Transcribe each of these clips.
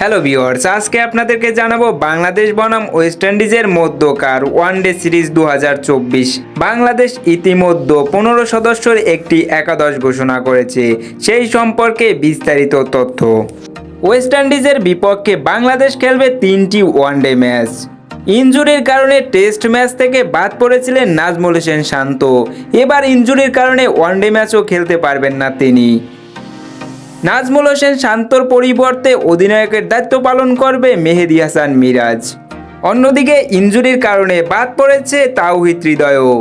Hello viewers আজকে আপনাদেরকে জানাব বাংলাদেশ বনাম ওয়েস্ট ইন্ডিজের মধ্যকার ওয়ানডে সিরিজ দু হাজার চব্বিশ। বাংলাদেশ ইতিমধ্যে পনেরো সদস্যের একটি একাদশ ঘোষণা করেছে। সেই সম্পর্কে বিস্তারিত তথ্য। ওয়েস্ট ইন্ডিজের বিপক্ষে বাংলাদেশ খেলবে তিনটি ওয়ানডে ম্যাচ ইনজুরির কারণে টেস্ট ম্যাচ থেকে বাদ পড়েছিলেন নাজমুল হোসেন শান্ত। এবার ইনজুরির কারণে ওয়ানডে ম্যাচও খেলতে পারবেন না তিনি। নাজমুল হোসেন শান্তর পরিবর্তে অধিনায়কের দায়িত্ব পালন করবে মেহেদি হাসান মিরাজ। অন্যদিকে ইনজুরির কারণে বাদ পড়েছে তাওহিদ হৃদয়ও।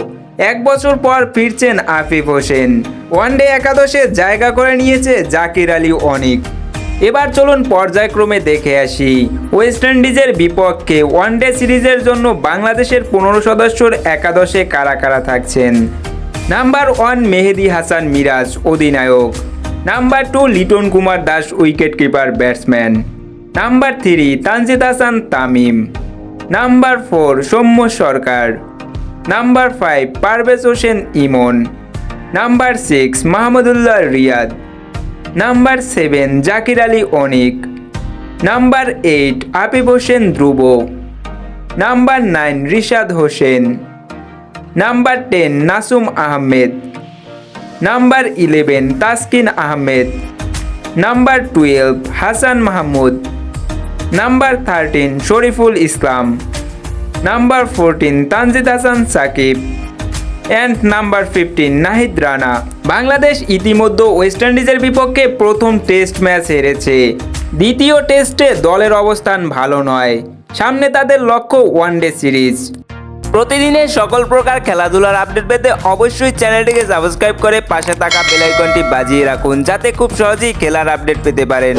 এক বছর পর ফিরছেন আফিফ হোসেন। ওয়ানডে একাদশে জায়গা করে নিয়েছে জাকির আলী অনিক। এবার চলুন পর্যায়ক্রমে দেখে আসি। ওয়েস্ট ইন্ডিজের বিপক্ষে ওয়ানডে সিরিজের জন্য বাংলাদেশের পনেরো সদস্যর একাদশে কারা কারা থাকছেন? নাম্বার ওয়ান মেহেদি হাসান মিরাজ, অধিনায়ক। Number two Liton Kumar Das wicket keeper batsman number three Tanzid Hasan Tamim number four Soumya Sarkar number five Parvez Hossain Emon number six Mahmudullah Riyad number seven Jaker Ali Anik number eight Afif Hossain Dhrubo number nine Rishad Hossain number ten Nasum Ahmed number eleven Taskin Ahmed number twelve Hasan Mahmud number thirteen Shoriful Islam number fourteen Tanzid Hasan Sakib and number fifteen Nahid Rana Bangladesh ইতিমধ্যে West ইন্ডিজের বিপক্ষে প্রথম test match হেরেছে। দ্বিতীয় টেস্টে দলের অবস্থান ভালো নয়। সামনে তাদের লক্ষ্য ওয়ানডে সিরিজ প্রতিদিনের সকল প্রকার খেলাধুলার আপডেট পেতে অবশ্যই চ্যানেলটিকে সাবস্ক্রাইব করে পাশে থাকা বেলাইকনটি বাজিয়ে রাখুন, যাতে খুব সহজেই খেলার আপডেট পেতে পারেন।